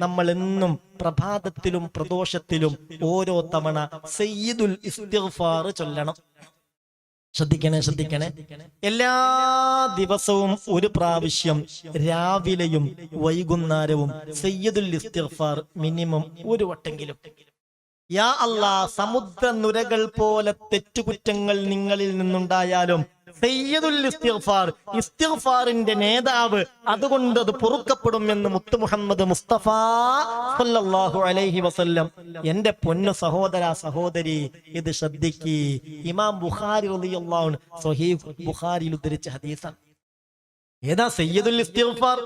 നമ്മൾ എന്നും പ്രഭാതത്തിലും പ്രദോഷത്തിലും ഓരോ തവണ സയ്യിദുൽ ഇസ്തിഗ്ഫാർ ചൊല്ലണം. ശ്രദ്ധിക്കണേ ശ്രദ്ധിക്കണേ. എല്ലാ ദിവസവും ഒരു പ്രാവശ്യം രാവിലെയും വൈകുന്നേരവും സയ്യിദുൽ ഇസ്തിഗ്ഫാർ മിനിമം ഒരു വട്ടെങ്കിലും. യാ അല്ലാ സമുദ്ര നുരകൾ പോലെ തെറ്റുകുറ്റങ്ങൾ നിങ്ങളിൽ നിന്നുണ്ടായാലും സയ്യിദുൽ ഇസ്തിഗ്ഫാർ ഇസ്തിഗ്ഫാറിന്റെ നേതാവ്. അതുകൊണ്ട് അത് പൊറുക്കപ്പെടും എന്ന് മുത്തു മുഹമ്മദ് മുസ്തഫ സല്ലല്ലാഹു അലൈഹി വസല്ലം. എന്റെ പൊന്നു സഹോദര സഹോദരി ഇത് ശ്രദ്ധിക്കി. ഇമാം ബുഖാരി റളിയല്ലാഹു സ്വഹീഹ് ബുഖാരിയിൽ ഉദ്ധരിച്ച ഹദീസാണ്. ഏതാ സയ്യിദുൽ ഇസ്തിഗ്ഫാർ?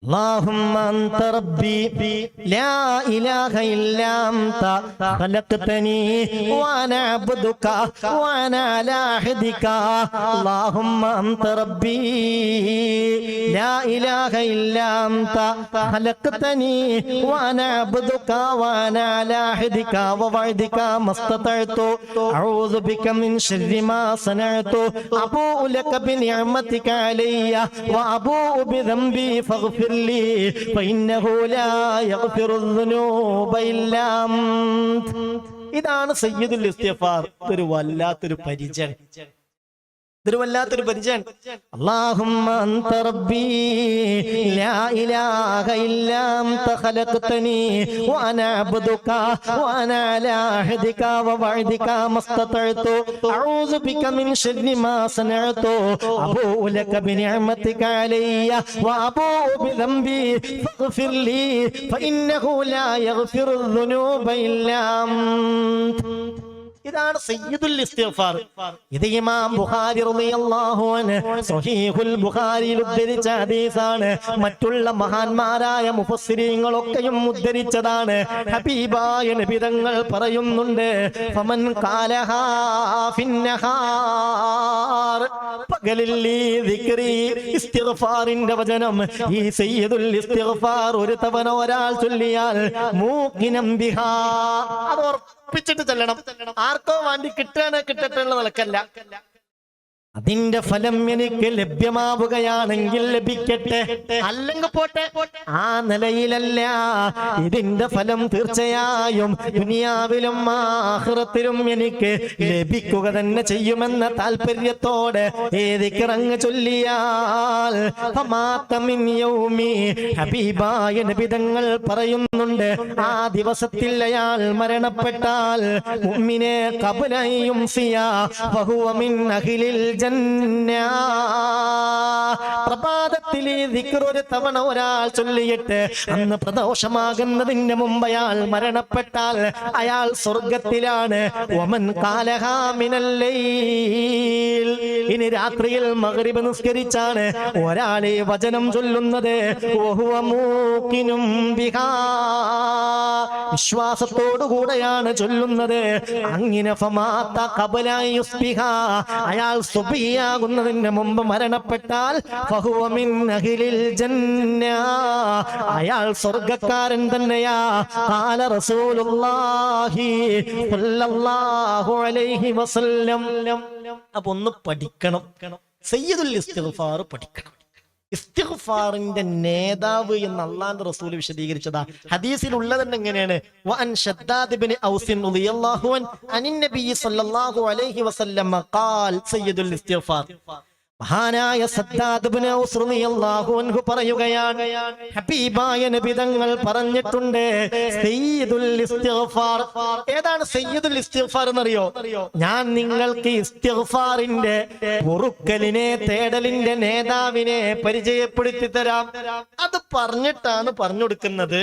اللهم أنت ربي لا إله إلا أنت خلقتني وأنا عبدك وأنا على عهدك. اللهم أنت ربي لا إله إلا أنت خلقتني وأنا عبدك وأنا على عهدك ووعدك ما استطعت. أعوذ بك من شر ما صنعت. أبوء لك بنعمتك علي وأبوء بذنبي فاغفر لي فإنه لا يغفر الذنوب إلا أنت ഇതാണ് സയ്യിദുൽ ഇസ്തിഗ്ഫാർ ഒരു വല്ലാത്തൊരു പരിചയം ഇതൊരു വല്ലാത്തൊരു പരിചയം اللهم أنت ربي لا إله إلا أنت خلقتني وأنا عبدك وأنا على عهدك ووعدك ما استطعت أعوذ بك من شر ما صنعت أبوء لك بنعمتك علي وأبوء بذنبي فاغفر لي فإنه لا يغفر الذنوب إلا أنت ഇതാണ് സയ്യിദുൽ ഇസ്തിഗ്ഫാർ. ഇത് ഇമാം ബുഖാരി റളിയല്ലാഹു അൻഹു സ്വഹീഹുൽ ബുഖാരിയിൽ ഉദ്ധരിച്ച ഹദീസാണ്. മറ്റുള്ള മഹാന്മാരായ മുഫസ്സിരീങ്ങളൊക്കെയും ഉദ്ധരിച്ചതാണ്. ഹബീബായ നബി തങ്ങൾ പറയുന്നുണ്ട് ഫമൻ കാലഹാ ഫിന്നഹാർ. പകലിൽ ഈ ദിക്രി ഇസ്തിഗ്ഫാറിന്റെ വചനം ഈ സയ്യിദുൽ ഇസ്തിഗ്ഫാർ ഒരു തവണ ഒരാൾ ചൊല്ലിയാൽ മൂക്കിനം ബിഹാ. അത് ഉറപ്പിച്ചിട്ട് ചെല്ലണം. ആർക്കോ വാണ്ടി കിട്ടാനോ കിട്ടട്ടെ എന്നുള്ള നിലക്കല്ല അതിന്റെ ഫലം എനിക്ക് ലഭ്യമാവുകയാണെങ്കിൽ ലഭിക്കട്ടെ. അല്ലെങ്കിൽ പോട്ടെ. ആ നിലയിലല്ല. ഇതിന്റെ ഫലം തീർച്ചയായും ദുനിയാവിലും ആഹ്റത്തിലും എനിക്ക് ലഭിക്കുക തന്നെ ചെയ്യുമെന്ന താല്പര്യത്തോടെ ഏതിക്കിറങ്ങ് ചൊല്ലിയാൽ ഹബീബായ പറയുന്നുണ്ട് ആ ദിവസത്തിൽ അയാൾ മരണപ്പെട്ടാൽ ഉമ്മിനെ കബലയും സിയാ ബഹുവമിൻ അഖിലിൽ ജന്ന പ്രഭാതത്തിൽ ഒരു തവണ ഒരാൾ ചൊല്ലിയിട്ട് അന്ന് പ്രദോഷമാകുന്നതിന് മുമ്പ് അയാൾ മരണപ്പെട്ടാൽ അയാൾ സ്വർഗത്തിലാണ്. ഒമൻ കാലഹാമിനല്ലയിൽ. ഇനി രാത്രിയിൽ മഗ്രിബ് നിസ്കരിച്ചാണ് ഒരാൾ ഈ വചനം ചൊല്ലുന്നത്. മൂക്കിനും വിശ്വാസത്തോടുകൂടെയാണ് ചൊല്ലുന്നത്. അങ്ങനെ ഫമാത്ത കബലായി. അയാൾ സുബിയാകുന്നതിന് മുമ്പ് മരണപ്പെട്ടാൽ. അയാൾ സ്വർഗക്കാരൻ തന്നെയാ. റസൂലുള്ളാഹി അലൈഹി വസല്ലം. അപ്പൊ ഒന്ന് പഠിക്കണം. സയ്യിദുൽ ഇസ്തിഗ്ഫാർ പഠിക്കണം. ഇസ്തിഗ്ഫാറിന്റെ നേതാവ് എന്ന് അള്ളാന്റെ റസൂൽ വിശദീകരിച്ചതാ. ഹദീസിൽ ഉള്ളത് തന്നെ എങ്ങനെയാണ് ശദ്ദാദ് ഇബ്നു റളിയല്ലാഹു അൻ സല്ലല്ലാഹു അലൈഹി വസല്ലം ഖാൽ സയ്യിദുൽ ഇസ്തിഗ്ഫാർ. മഹാനായ സദ്ദാദ്ഹു പറയുകയാണ് ഹബീബായ നബി തങ്ങൾ പറഞ്ഞിട്ടുണ്ട് ഏതാണ് സയ്യിദുൽ ഇസ്തിഗ്ഫാർ എന്നറിയോ? ഞാൻ നിങ്ങൾക്ക് ഇസ്തിഗ്ഫാറിന്റെ പൊറുക്കലിനെ തേടലിന്റെ നേതാവിനെ പരിചയപ്പെടുത്തി തരാം. അത് പറഞ്ഞിട്ടാണ് പറഞ്ഞു കൊടുക്കുന്നത്.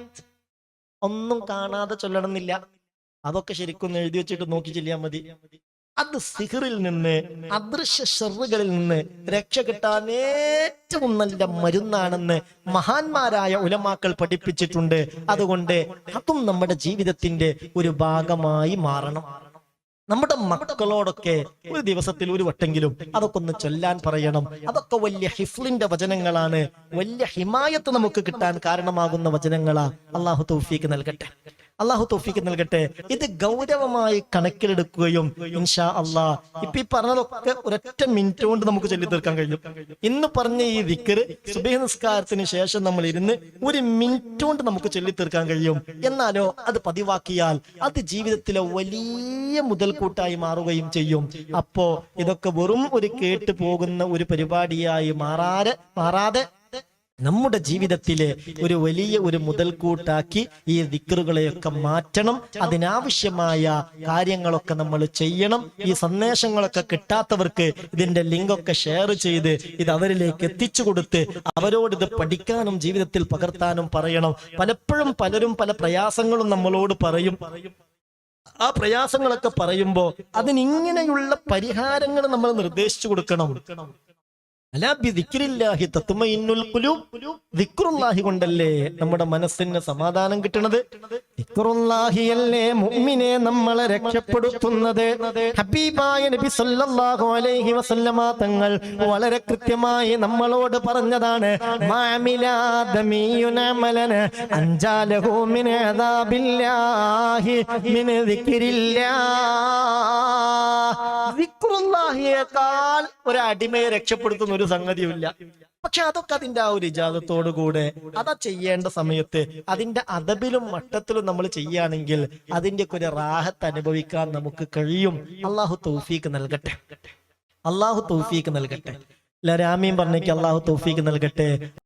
ഒന്നും കാണാതെ ചൊല്ലണമെന്നില്ല. അതൊക്കെ ശരിക്കും എഴുതി വെച്ചിട്ട് നോക്കി ചെല്ലിയാൽ മതി. അത് സിഹറിൽ നിന്ന് അദൃശ്യ ഷെറുകളിൽ നിന്ന് രക്ഷ കിട്ടാൻ ഏറ്റവും നല്ല മരുന്നാണെന്ന് മഹാന്മാരായ ഉലമാക്കൾ പഠിപ്പിച്ചിട്ടുണ്ട്. അതുകൊണ്ട് അതും നമ്മുടെ ജീവിതത്തിന്റെ ഒരു ഭാഗമായി മാറണം. നമ്മുടെ മക്കളോടൊക്കെ ഒരു ദിവസത്തിൽ ഒരു വട്ടെങ്കിലും അതൊക്കെ ഒന്ന് ചൊല്ലാൻ പറയണം. അതൊക്കെ വലിയ ഹിഫ്ലിന്റെ വചനങ്ങളാണ്. വലിയ ഹിമായത്ത് നമുക്ക് കിട്ടാൻ കാരണമാകുന്ന വചനങ്ങളാ. അള്ളാഹു തൗഫീക്ക് നൽകട്ടെ. അള്ളാഹു തോഫിക്ക് നൽകട്ടെ. ഇത് ഗൗരവമായി കണക്കിലെടുക്കുകയും ഇൻഷാ അള്ളാ. ഇപ്പൊ ഈ പറഞ്ഞതൊക്കെ ഒരൊറ്റ മിനിറ്റ് കൊണ്ട് നമുക്ക് ചൊല്ലി തീർക്കാൻ കഴിയും. ഇന്ന് പറഞ്ഞ ഈ ദിക്കറ് സുബഹ നിസ്കാരത്തിന് ശേഷം നമ്മൾ ഇരുന്ന് ഒരു മിനിറ്റ് കൊണ്ട് നമുക്ക് ചൊല്ലി തീർക്കാൻ കഴിയും. എന്നാലോ അത് പതിവാക്കിയാൽ അത് ജീവിതത്തിലെ വലിയ മുതൽക്കൂട്ടായി മാറുകയും ചെയ്യും. അപ്പോ ഇതൊക്കെ വെറും ഒരു കേട്ടു പോകുന്ന ഒരു പരിപാടിയായി മാറാതെ മാറാതെ നമ്മുടെ ജീവിതത്തിലെ ഒരു വലിയ ഒരു മുതൽക്കൂട്ടാക്കി ഈ ദിക്കറുകളെയൊക്കെ മാറ്റണം. അതിനാവശ്യമായ കാര്യങ്ങളൊക്കെ നമ്മൾ ചെയ്യണം. ഈ സന്ദേശങ്ങളൊക്കെ കിട്ടാത്തവർക്ക് ഇതിന്റെ ലിങ്കൊക്കെ ഷെയർ ചെയ്ത് ഇത് അവരിലേക്ക് എത്തിച്ചു കൊടുത്ത് അവരോട് ഇത് പഠിക്കാനും ജീവിതത്തിൽ പകർത്താനും പറയണം. പലപ്പോഴും പലരും പല പ്രയാസങ്ങളും നമ്മളോട് പറയും. ആ പ്രയാസങ്ങളൊക്കെ പറയുമ്പോ അതിനിങ്ങനെയുള്ള പരിഹാരങ്ങൾ നമ്മൾ നിർദ്ദേശിച്ചു കൊടുക്കണം. കൊണ്ടല്ലേ നമ്മുടെ മനസ്സിന് സമാധാനം കിട്ടണത്? അല്ലേ മുഅ്മിനെ നമ്മളെ രക്ഷപ്പെടുത്തുന്നത്? ഹബീബായ നബി അലൈഹി വസല്ലമ തങ്ങൾ വളരെ കൃത്യമായി നമ്മളോട് പറഞ്ഞതാണ് ഒരു അടിമയെ രക്ഷപ്പെടുത്തുന്ന ഒരു സംഗതിയുമില്ല. പക്ഷെ അതൊക്കെ അതിന്റെ ആ ഒരു ഇജാദത്തോടു കൂടെ അതാ ചെയ്യേണ്ട സമയത്ത് അതിന്റെ അതബിലും മട്ടത്തിലും നമ്മൾ ചെയ്യുകയാണെങ്കിൽ അതിന്റെ ഒക്കെ ഒരു റാഹത്ത് അനുഭവിക്കാൻ നമുക്ക് കഴിയും. അള്ളാഹു തൗഫീക്ക് നൽകട്ടെ. അള്ളാഹു തൗഫീക്ക് നൽകട്ടെ. ലരാമീൻ പറഞ്ഞേക്ക് അള്ളാഹു തൗഫീക്ക് നൽകട്ടെ.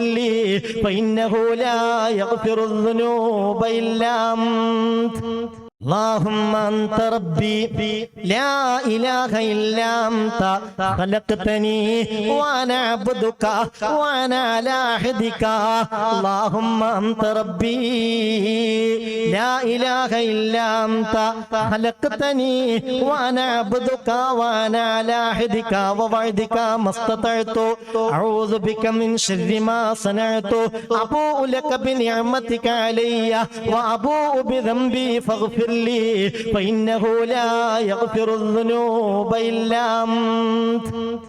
لي فإنه لا يغفر الذنوب إلا أنت اللهم أنت ربي لا إله إلا أنت خلقتني وأنا عبدك وأنا على عهدك اللهم أنت ربي لا إله إلا أنت خلقتني وأنا عبدك وأنا على عهدك ووعدك ما استطعت أعوذ بك من شر ما صنعت أبوء لك بنعمتك علي وأبوء بذنبي فاغفر لي فإنه لا يغفر الذنوب إلا أنت